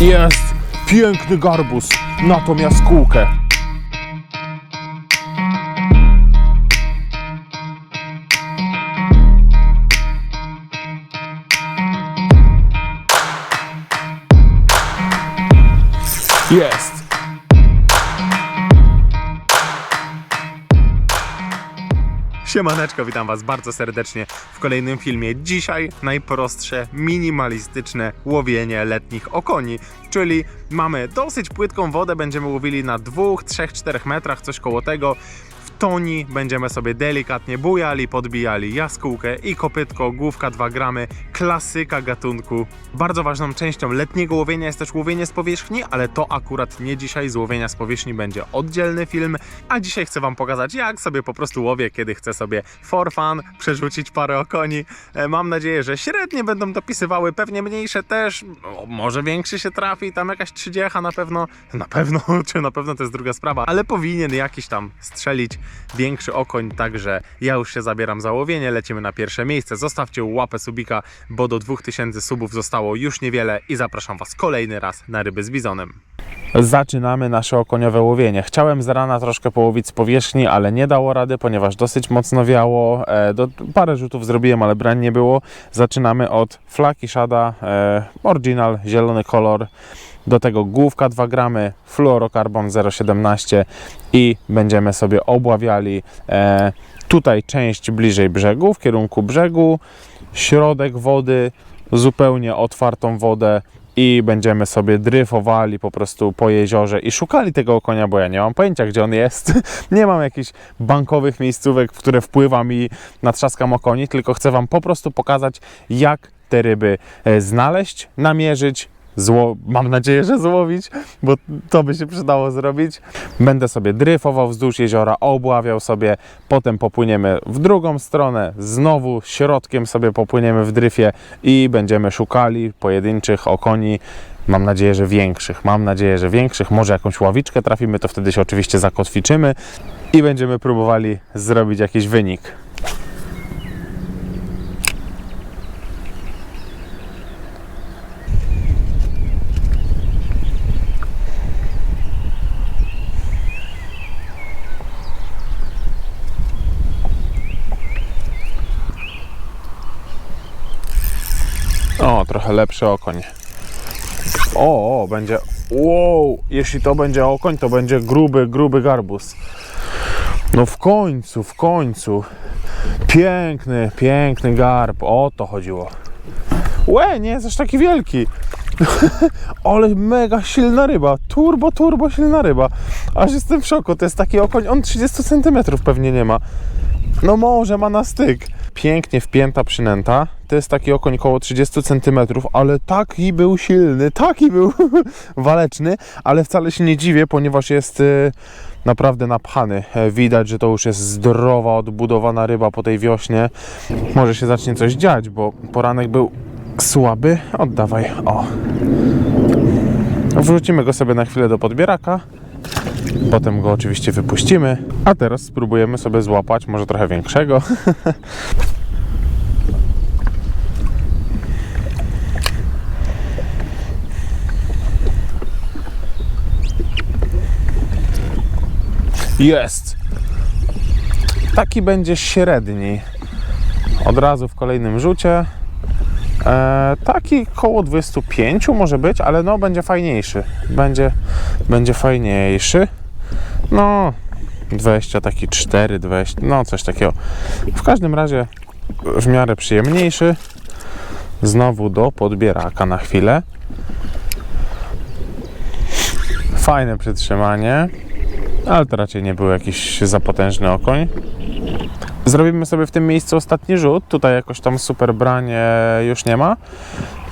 Jest piękny garbus na tą Siemaneczko, witam Was bardzo serdecznie w kolejnym filmie. Dzisiaj najprostsze, minimalistyczne łowienie letnich okoni, czyli mamy dosyć płytką wodę, będziemy łowili na 2, 3, 4 metrach, coś koło tego. Toni. Będziemy sobie delikatnie bujali, podbijali jaskółkę i kopytko, główka 2 gramy, klasyka gatunku. Bardzo ważną częścią letniego łowienia jest też łowienie z powierzchni, ale to akurat nie dzisiaj, z łowienia z powierzchni będzie oddzielny film, a dzisiaj chcę Wam pokazać jak sobie po prostu łowię, kiedy chcę sobie for fun przerzucić parę okoni. E, Mam nadzieję, że średnie będą dopisywały, pewnie mniejsze też, o, może większy się trafi, tam jakaś 30 na pewno, na pewno, czy na pewno to jest druga sprawa, ale powinien jakiś tam strzelić większy okoń, także ja już się zabieram za łowienie, lecimy na pierwsze miejsce. Zostawcie łapę subika, bo do 2000 subów zostało już niewiele i zapraszam Was kolejny raz na ryby z bizonem. Zaczynamy nasze okoniowe łowienie. Chciałem z rana troszkę połowić z powierzchni, ale nie dało rady, ponieważ dosyć mocno wiało. E, do, parę rzutów zrobiłem, ale brań nie było. Zaczynamy od flaki shada, e, zielony kolor. Do tego główka 2 gramy, fluorokarbon 0,17 i będziemy sobie obławiali e, tutaj część bliżej brzegu, w kierunku brzegu, środek wody, zupełnie otwartą wodę i będziemy sobie dryfowali po prostu po jeziorze i szukali tego konia, bo ja nie mam pojęcia, gdzie on jest. nie mam jakichś bankowych miejscówek, w które wpływam i natrzaskam o koni, tylko chcę Wam po prostu pokazać, jak te ryby e, znaleźć, namierzyć, zło, mam nadzieję, że złowić, bo to by się przydało zrobić. Będę sobie dryfował wzdłuż jeziora, obławiał sobie, potem popłyniemy w drugą stronę, znowu środkiem sobie popłyniemy w dryfie i będziemy szukali pojedynczych okoni. Mam nadzieję, że większych. Mam nadzieję, że większych. Może jakąś ławiczkę trafimy, to wtedy się oczywiście zakotwiczymy i będziemy próbowali zrobić jakiś wynik. O, trochę lepszy okoń. O, o, będzie. Wow, jeśli to będzie okoń, to będzie gruby, gruby garbus. No w końcu, w końcu. Piękny, piękny garb. O to chodziło. Łe, nie jest aż taki wielki. Ale mega silna ryba. Turbo, turbo silna ryba. Aż jestem w szoku. To jest taki okoń. On 30 cm pewnie nie ma. No może ma na styk. Pięknie wpięta przynęta. To jest taki okoń około 30 cm, ale taki był silny, taki był waleczny, ale wcale się nie dziwię, ponieważ jest y, naprawdę napchany. E, Widać, że to już jest zdrowa, odbudowana ryba po tej wiośnie. Może się zacznie coś dziać, bo poranek był słaby. Oddawaj, o. Wrzucimy go sobie na chwilę do podbieraka. Potem go oczywiście wypuścimy. A teraz spróbujemy sobie złapać może trochę większego. Jest! Taki będzie średni. Od razu w kolejnym rzucie. E, taki koło 25 może być, ale no będzie fajniejszy. Będzie, będzie fajniejszy. No 20, taki 4, 20, no coś takiego. W każdym razie w miarę przyjemniejszy. Znowu do podbieraka na chwilę. Fajne przytrzymanie, ale to raczej nie był jakiś za potężny okoń. Zrobimy sobie w tym miejscu ostatni rzut. Tutaj jakoś tam super branie już nie ma.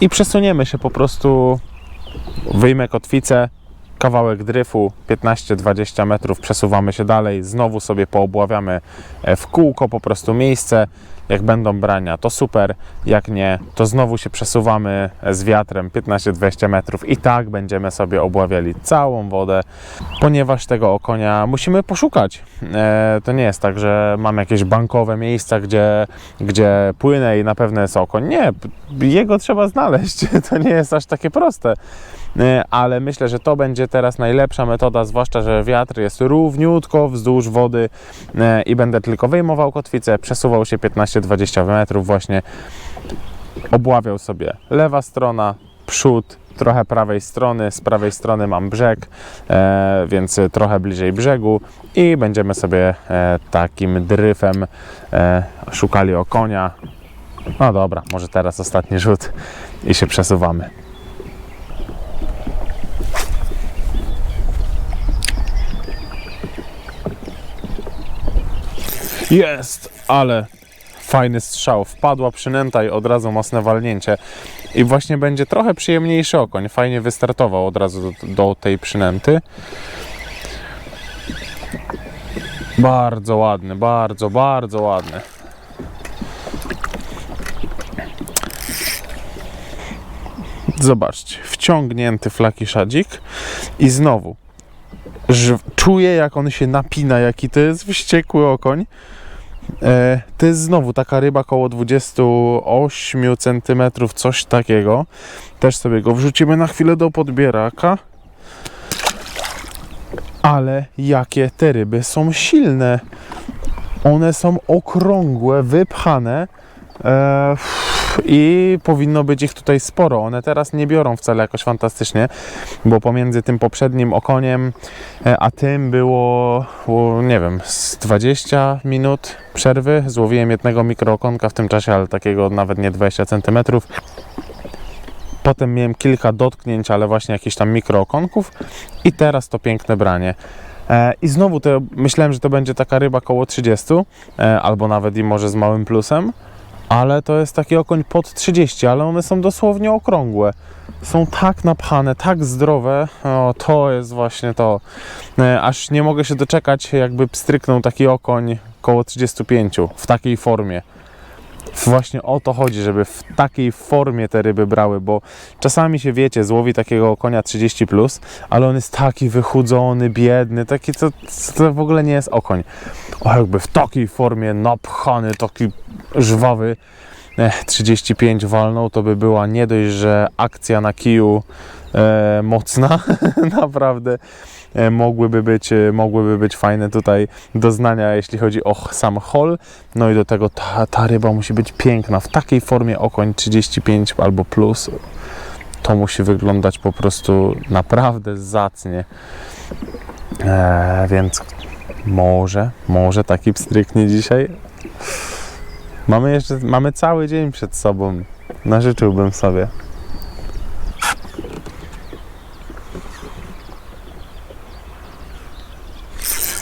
I przesuniemy się po prostu. Wyjmę kotwicę, kawałek dryfu, 15-20 metrów, przesuwamy się dalej. Znowu sobie poobławiamy e, w kółko po prostu miejsce. Jak będą brania, to super. Jak nie, to znowu się przesuwamy z wiatrem 15-20 metrów i tak będziemy sobie obławiali całą wodę, ponieważ tego okonia musimy poszukać. E, to nie jest tak, że mam jakieś bankowe miejsca, gdzie, gdzie płynę i na pewno jest okoń. Nie, jego trzeba znaleźć. To nie jest aż takie proste. E, ale myślę, że to będzie teraz najlepsza metoda, zwłaszcza, że wiatr jest równiutko wzdłuż wody e, i będę tylko wyjmował kotwicę, przesuwał się 15-20 metrów właśnie, obławiał sobie lewa strona, przód, trochę prawej strony, z prawej strony mam brzeg, e, więc trochę bliżej brzegu i będziemy sobie e, takim dryfem e, szukali okonia. No dobra, może teraz ostatni rzut i się przesuwamy. Jest, ale fajny strzał. Wpadła przynęta i od razu mocne walnięcie. I właśnie będzie trochę przyjemniejszy okoń. Fajnie wystartował od razu do, do tej przynęty. Bardzo ładny, bardzo, bardzo ładny. Zobaczcie, wciągnięty flaki szadzik i znowu czuję jak on się napina, jaki to jest wściekły okoń. E, to jest znowu taka ryba koło 28 cm, coś takiego. Też sobie go wrzucimy na chwilę do podbieraka. Ale jakie te ryby są silne. One są okrągłe, wypchane. E, I powinno być ich tutaj sporo. One teraz nie biorą wcale jakoś fantastycznie, bo pomiędzy tym poprzednim okoniem e, a tym było, nie wiem, z 20 minut przerwy. Złowiłem jednego mikrookonka w tym czasie, ale takiego nawet nie 20 cm. Potem miałem kilka dotknięć, ale właśnie jakichś tam mikrookonków i teraz to piękne branie. E, I znowu to myślałem, że to będzie taka ryba koło 30, e, albo nawet i może z małym plusem, ale to jest taki okoń pod 30, ale one są dosłownie okrągłe. Są tak napchane, tak zdrowe. O, to jest właśnie to. E, Aż nie mogę się doczekać, jakby pstryknął taki okoń koło 35 w takiej formie. Właśnie o to chodzi, żeby w takiej formie te ryby brały, bo czasami się wiecie, złowi takiego konia 30, plus, ale on jest taki wychudzony, biedny, taki co, co to w ogóle nie jest okoń. O, jakby w takiej formie napchany, taki żwawy eh, 35 walnął, to by była nie dość, że akcja na kiju e, mocna, naprawdę mogłyby być, e, mogłyby być fajne tutaj doznania, jeśli chodzi o sam hol. No i do tego ta, ta ryba musi być piękna. W takiej formie okoń 35 albo plus. To musi wyglądać po prostu naprawdę zacnie. E, więc może, może taki pstryknie dzisiaj. Mamy jeszcze, mamy cały dzień przed sobą. Nażyczyłbym sobie.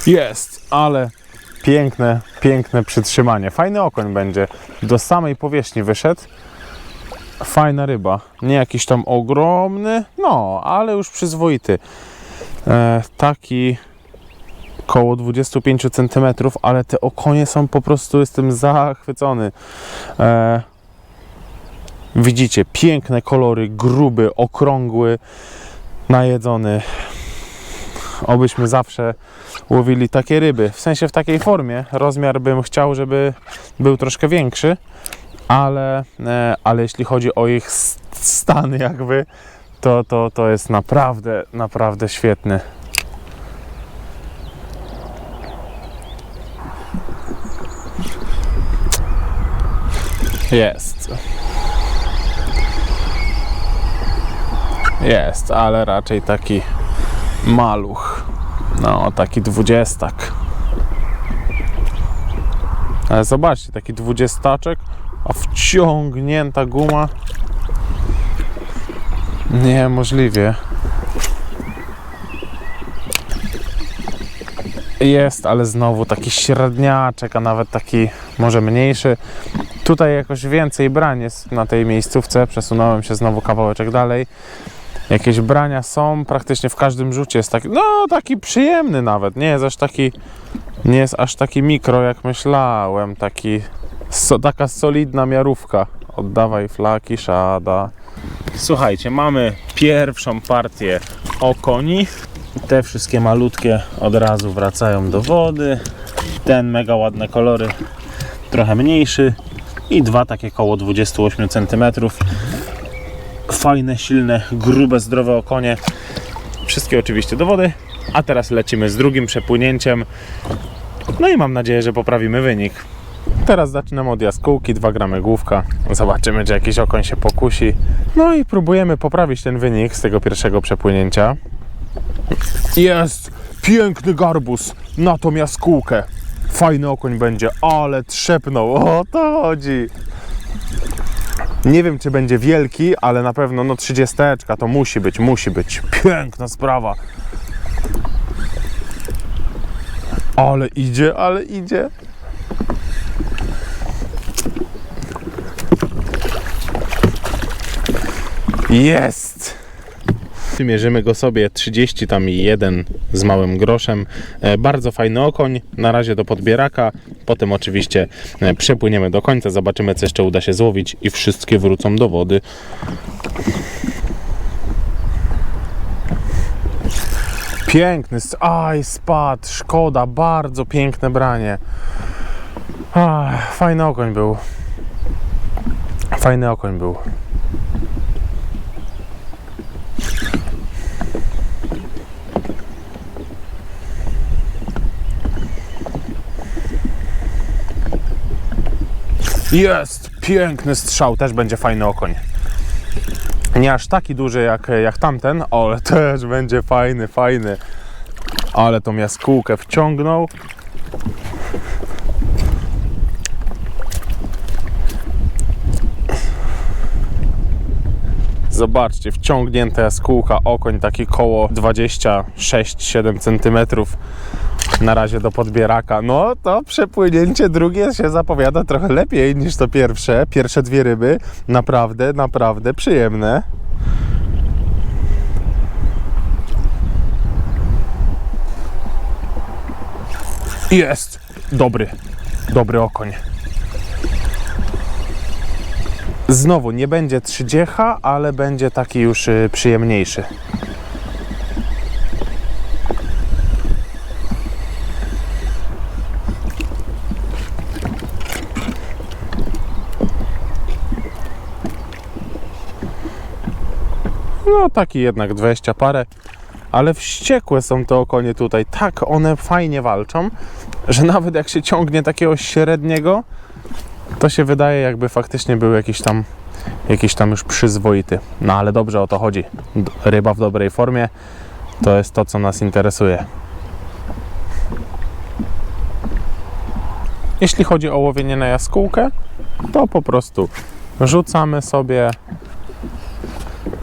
Jest, ale piękne, piękne przytrzymanie. Fajny okoń będzie. Do samej powierzchni wyszedł. Fajna ryba. Nie jakiś tam ogromny, no, ale już przyzwoity. E, taki koło 25 cm, ale te okonie są po prostu, jestem zachwycony. E, widzicie, piękne kolory, gruby, okrągły, najedzony. Obyśmy zawsze łowili takie ryby, w sensie w takiej formie. Rozmiar bym chciał, żeby był troszkę większy, ale, e, ale jeśli chodzi o ich stan jakby, to, to, to jest naprawdę, naprawdę świetny. Jest. Jest, ale raczej taki maluch. No, taki dwudziestak. Ale zobaczcie, taki dwudziestaczek, a wciągnięta guma. Niemożliwie. Jest, ale znowu taki średniaczek, a nawet taki może mniejszy. Tutaj jakoś więcej brań jest na tej miejscówce. Przesunąłem się znowu kawałeczek dalej. Jakieś brania są, praktycznie w każdym rzucie jest taki, no taki przyjemny nawet, nie jest aż taki, nie jest aż taki mikro jak myślałem, taki So, taka solidna miarówka. Oddawaj flaki, szada. Słuchajcie, mamy pierwszą partię okoni. Te wszystkie malutkie od razu wracają do wody. Ten mega ładne kolory, trochę mniejszy. I dwa takie koło 28 cm. Fajne, silne, grube, zdrowe okonie. Wszystkie oczywiście do wody. A teraz lecimy z drugim przepłynięciem. No i mam nadzieję, że poprawimy wynik. Teraz zaczynam od jaskółki, 2 gramy główka. Zobaczymy, czy jakiś okoń się pokusi. No i próbujemy poprawić ten wynik z tego pierwszego przepłynięcia. Jest! Piękny garbus na tą jaskółkę. Fajny okoń będzie, ale trzepnął. O to chodzi. Nie wiem, czy będzie wielki, ale na pewno no 30 to musi być, musi być. Piękna sprawa. Ale idzie, ale idzie. Jest! Mierzymy go sobie 30 tam i 1 z małym groszem. E, Bardzo fajny okoń, na razie do podbieraka. Potem oczywiście e, przepłyniemy do końca, zobaczymy co jeszcze uda się złowić i wszystkie wrócą do wody. Piękny, aj spadł, szkoda, bardzo piękne branie. Ach, fajny okoń był. Fajny okoń był. Jest! Piękny strzał, też będzie fajny okoń. Nie aż taki duży jak, jak tamten, ale też będzie fajny, fajny. Ale tą jaskółkę wciągnął. Zobaczcie, wciągnięta jaskółka, okoń taki koło 26-7 cm na razie do podbieraka. No to przepłynięcie drugie się zapowiada trochę lepiej niż to pierwsze. Pierwsze dwie ryby naprawdę, naprawdę przyjemne. Jest! Dobry, dobry okoń. Znowu nie będzie trzydziecha, ale będzie taki już y, przyjemniejszy. No taki jednak 20 parę. Ale wściekłe są te okonie tutaj. Tak one fajnie walczą, że nawet jak się ciągnie takiego średniego, to się wydaje jakby faktycznie był jakiś tam jakiś tam już przyzwoity. No ale dobrze o to chodzi. Ryba w dobrej formie to jest to, co nas interesuje. Jeśli chodzi o łowienie na jaskółkę, to po prostu rzucamy sobie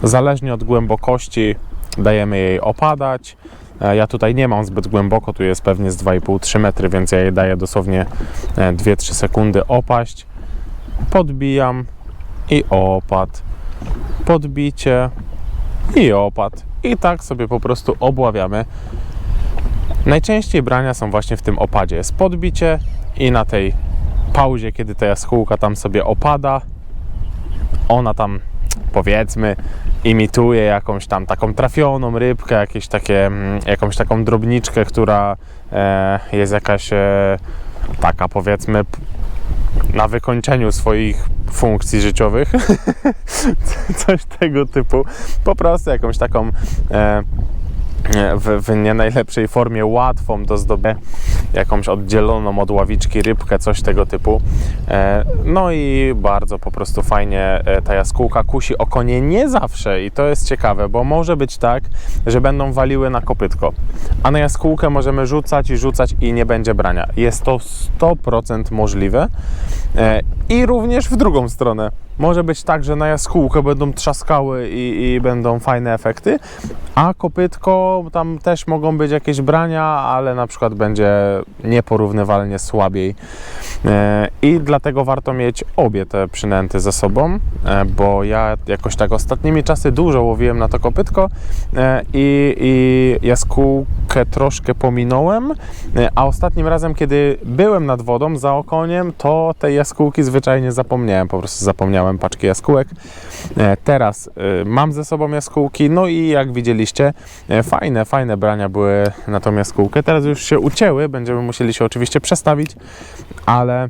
zależnie od głębokości dajemy jej opadać. E, Ja tutaj nie mam zbyt głęboko, tu jest pewnie z 2,5-3 metry, więc ja jej daję dosłownie e, 2-3 sekundy opaść. Podbijam i opad. Podbicie i opad. I tak sobie po prostu obławiamy. Najczęściej brania są właśnie w tym opadzie. Jest podbicie i na tej pauzie, kiedy ta jaskółka tam sobie opada, ona tam powiedzmy imituje jakąś tam taką trafioną rybkę, jakieś takie, mm, jakąś taką drobniczkę, która e, jest jakaś e, taka powiedzmy na wykończeniu swoich funkcji życiowych, coś tego typu, po prostu jakąś taką e, w, w nie najlepszej formie łatwą do zdobycia, jakąś oddzieloną od ławiczki rybkę, coś tego typu. E, No i bardzo po prostu fajnie e, ta jaskółka kusi okonie nie zawsze i to jest ciekawe, bo może być tak, że będą waliły na kopytko, a na jaskółkę możemy rzucać i rzucać i nie będzie brania. Jest to 100% możliwe E, i również w drugą stronę. Może być tak, że na jaskółkę będą trzaskały i, i będą fajne efekty, a kopytko tam też mogą być jakieś brania, ale na przykład będzie nieporównywalnie słabiej. E, I dlatego warto mieć obie te przynęty ze sobą, e, bo ja jakoś tak ostatnimi czasy dużo łowiłem na to kopytko e, i, i jaskółkę troszkę pominąłem, a ostatnim razem, kiedy byłem nad wodą za okoniem, to tej jaskółki zwyczajnie zapomniałem, po prostu zapomniałem paczki jaskółek. E, Teraz e, mam ze sobą jaskółki, no i jak widzieliście, e, fajne, fajne brania były na tą jaskółkę. Teraz już się ucięły, będziemy musieli się oczywiście przestawić, ale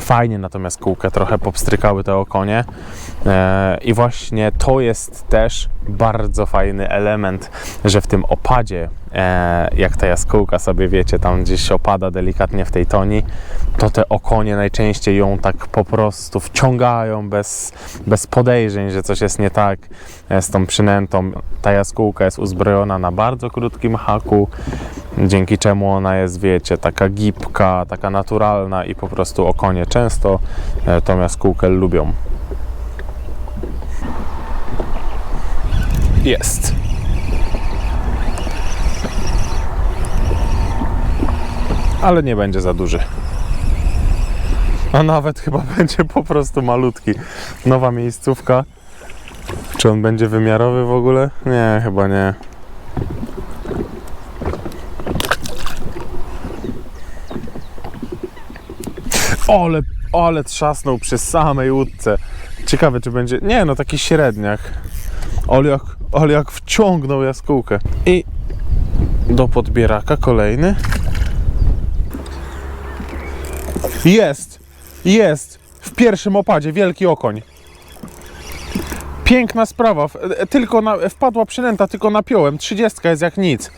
fajnie na tą jaskółkę trochę popstrykały te okonie. E, I właśnie to jest też bardzo fajny element, że w tym opadzie, e, jak ta jaskółka sobie wiecie, tam gdzieś opada delikatnie w tej toni, to te okonie najczęściej ją tak po prostu wciągają bez, bez podejrzeń, że coś jest nie tak e, z tą przynętą. Ta jaskółka jest uzbrojona na bardzo krótkim haku, dzięki czemu ona jest, wiecie, taka gibka, taka naturalna i po prostu okonie często e, tą jaskółkę lubią. Jest. Ale nie będzie za duży. A nawet chyba będzie po prostu malutki. Nowa miejscówka. Czy on będzie wymiarowy w ogóle? Nie, chyba nie. Ale, ale trzasnął przy samej łódce. Ciekawe, czy będzie. Nie, no taki średniak. Ale jak wciągnął jaskółkę. I do podbieraka kolejny. Jest! Jest! W pierwszym opadzie wielki okoń. Piękna sprawa. E, Tylko na, wpadła przynęta, tylko napiąłem. 30 jest jak nic.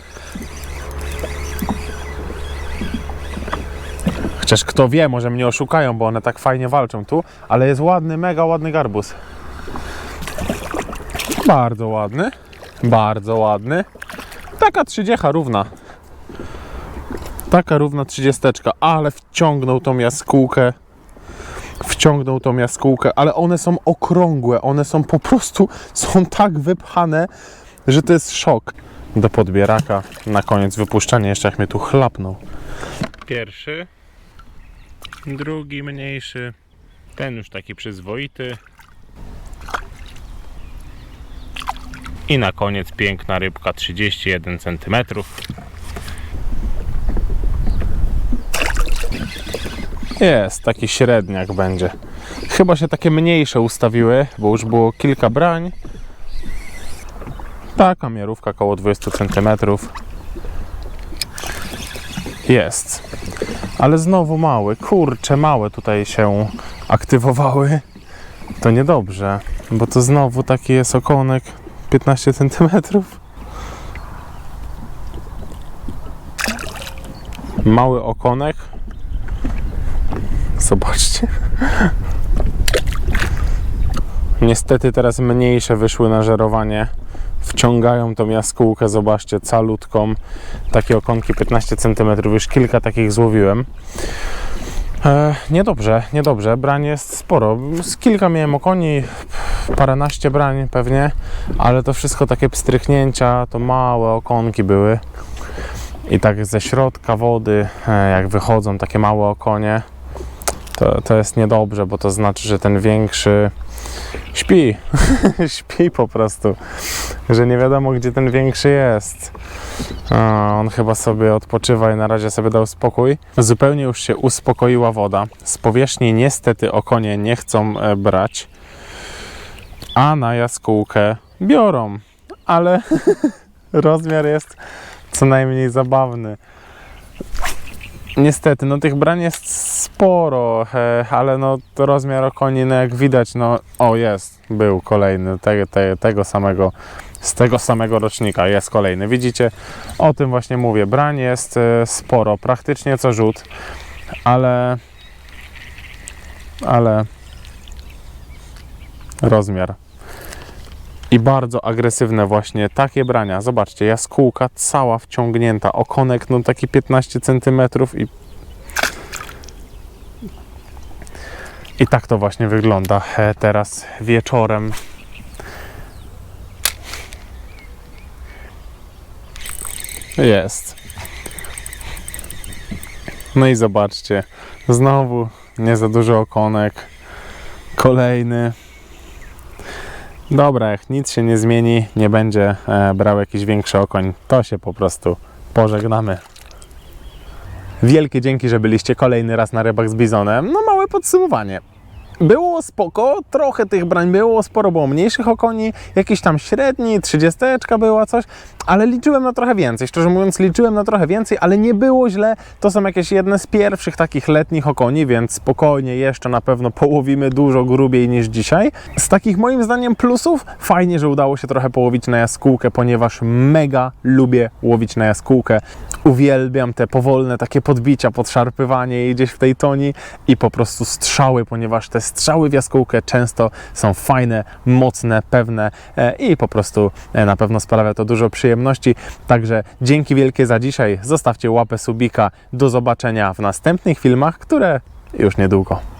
Chociaż kto wie, może mnie oszukają, bo one tak fajnie walczą tu, ale jest ładny, mega ładny garbus. Bardzo ładny. Bardzo ładny. Taka trzydziecha równa. Taka równa trzydziesteczka, ale wciągnął tą jaskółkę. Wciągnął tą jaskółkę, ale one są okrągłe, one są po prostu, są tak wypchane, że to jest szok. Do podbieraka, na koniec wypuszczenie, jeszcze jak mnie tu chlapnął. Pierwszy, drugi mniejszy, ten już taki przyzwoity. I na koniec piękna rybka 31 cm. Jest, taki średniak będzie. Chyba się takie mniejsze ustawiły, bo już było kilka brań. Taka mierówka około 20 cm. Jest. Ale znowu mały. Kurcze, małe tutaj się aktywowały. To niedobrze, bo to znowu taki jest okonek 15 cm. Mały okonek. Zobaczcie. Niestety teraz mniejsze wyszły na żerowanie. Wciągają tą jaskółkę, zobaczcie, calutką. Takie okonki 15 cm, już kilka takich złowiłem. E, niedobrze, niedobrze. Brań jest sporo. Z kilka miałem okoni, paręnaście brań pewnie, ale to wszystko takie pstrychnięcia, to małe okonki były. I tak ze środka wody, e, jak wychodzą takie małe okonie, to, to jest niedobrze, bo to znaczy, że ten większy śpi. śpi po prostu. Że nie wiadomo, gdzie ten większy jest. A, on chyba sobie odpoczywa i na razie sobie dał spokój. Zupełnie już się uspokoiła woda. Z powierzchni niestety okonie nie chcą e, brać, a na jaskółkę biorą. Ale rozmiar jest co najmniej zabawny. Niestety, no tych brań jest sporo, ale no rozmiar no jak widać, no o jest, był kolejny, te, te, tego samego, z tego samego rocznika jest kolejny. Widzicie, o tym właśnie mówię, brań jest e, sporo, praktycznie co rzut, ale, ale rozmiar. I bardzo agresywne właśnie takie brania. Zobaczcie, jaskółka cała wciągnięta, okonek no taki 15 cm i I tak to właśnie wygląda e, teraz wieczorem. Jest. No i zobaczcie, znowu nie za dużo okonek. Kolejny. Dobra, jak nic się nie zmieni, nie będzie e, brał jakiś większy okoń, to się po prostu pożegnamy. Wielkie dzięki, że byliście kolejny raz na rybach z bizonem. No małe podsumowanie. Było spoko, trochę tych brań było, sporo było mniejszych okoni, jakiś tam średni, trzydziesteczka była coś, ale liczyłem na trochę więcej, szczerze mówiąc liczyłem na trochę więcej, ale nie było źle, to są jakieś jedne z pierwszych takich letnich okoni, więc spokojnie jeszcze na pewno połowimy dużo grubiej niż dzisiaj. Z takich moim zdaniem plusów, fajnie, że udało się trochę połowić na jaskółkę, ponieważ mega lubię łowić na jaskółkę. Uwielbiam te powolne takie podbicia, podszarpywanie gdzieś w tej toni i po prostu strzały, ponieważ te strzały w jaskółkę często są fajne, mocne, pewne e, i po prostu e, na pewno sprawia to dużo przyjemności. Także dzięki wielkie za dzisiaj. Zostawcie łapę subika. Do zobaczenia w następnych filmach, które już niedługo.